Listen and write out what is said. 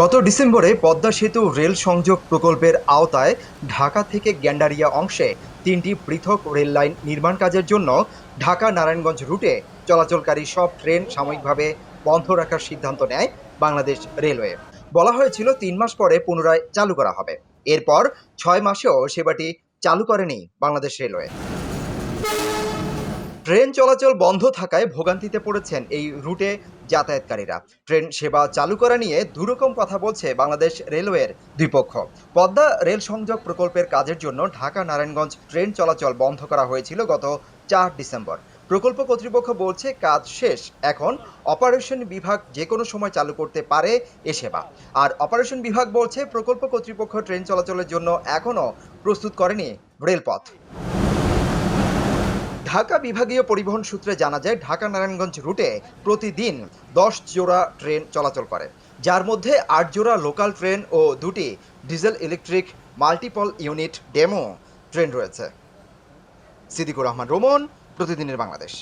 গত ডিসেম্বরে পদ্মা সেতু রেল সংযোগ প্রকল্পের আওতায় ঢাকা থেকে গ্যান্ডারিয়া অংশে তিনটি পৃথক রেল লাইন নির্মাণ কাজের জন্য ঢাকা নারায়ণগঞ্জ রুটে চলাচলকারী সব ট্রেন সাময়িকভাবে বন্ধ রাখার সিদ্ধান্ত নেয় বাংলাদেশ রেলওয়ে। বলা হয়েছিল তিন মাস পরে পুনরায় চালু করা হবে। এরপর ছয় মাসেও সেবাটি চালু করেনি বাংলাদেশ রেলওয়ে। ট্রেন চলাচল বন্ধ থাকায় ভোগান্তিতে পড়েছেন এই রুটে যাতায়াতকারীরা। ট্রেন সেবা চালু করা নিয়ে দুরকম কথা বলছে বাংলাদেশ রেলওয়ের দুই পক্ষ পদ্মা রেল সংযোগ প্রকল্পের কাজের জন্য ঢাকা নারায়ণগঞ্জ ট্রেন চলাচল বন্ধ করা হয়েছিল গত চার ডিসেম্বর। প্রকল্প কর্তৃপক্ষ বলছে কাজ শেষ, এখন অপারেশন বিভাগ যে কোনো সময় চালু করতে পারে এ সেবা। আর অপারেশন বিভাগ বলছে প্রকল্প কর্তৃপক্ষ ট্রেন চলাচলের জন্য এখনও প্রস্তুত করেনি রেলপথ। ঢাকা বিভাগীয় পরিবহন সূত্রে জানা যায়, ঢাকা নারায়ণগঞ্জ রুটে প্রতিদিন দশ জোড়া ট্রেন চলাচল করে। যার মধ্যে আট জোড়া লোকাল ট্রেন ও দুটি diesel electric multiple unit DEMU train রয়েছে। সিদ্দিকুর রহমান, রোমন, প্রতিদিনের বাংলাদেশ।